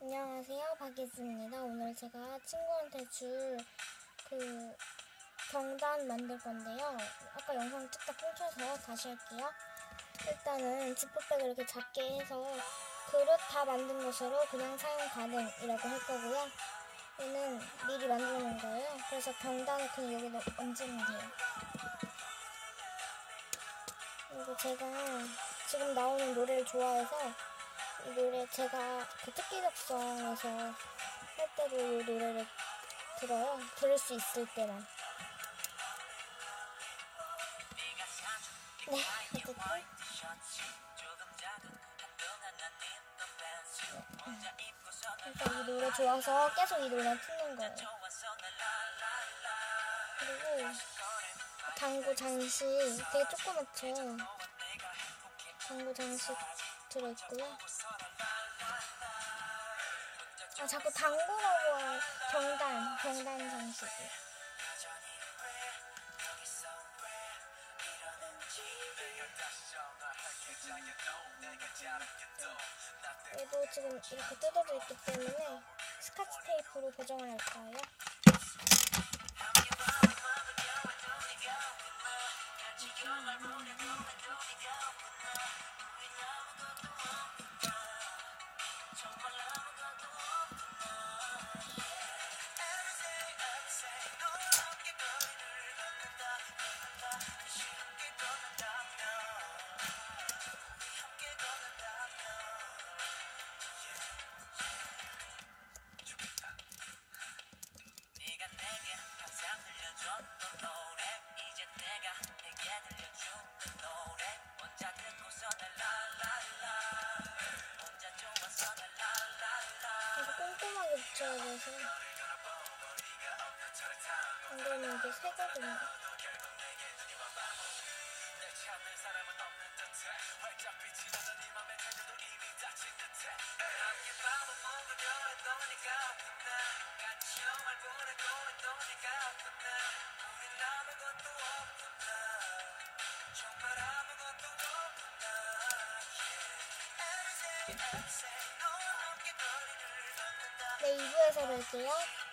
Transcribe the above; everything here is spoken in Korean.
안녕하세요, 박예수입니다. 오늘 제가 친구한테 줄 그 경단 만들 건데요. 아까 영상 찍다 끊겨서 다시 할게요. 일단은 지퍼백을 이렇게 작게 해서 그릇 다 만든 것으로 그냥 사용 가능이라고 할 거고요. 얘는 미리 놓은 거예요. 그래서 경단을 그냥 여기다 얹으면 돼요. 그리고 제가 지금 나오는 노래를 좋아해서 이 노래 제가 그 특기 작성에서 할 때도 이 노래를 들어요. 들을 수 있을 때만. 네, 어쨌든. 일단 이 노래 좋아서 계속 이 노래 듣는 거예요. 그리고 당구 장식 되게 조그맣죠. 당구 장식 들어있고요. 아 자꾸 당구라고 해. 경단 경단 장식이. 얘도 지금 이렇게 뜯어져 있기 때문에 스카치 테이프로 고정을 할 거예요. 네 꼼꼼하게 붙여야 돼서 안 그러면 이게 새거든요. 네, 2부에서 뵐게요.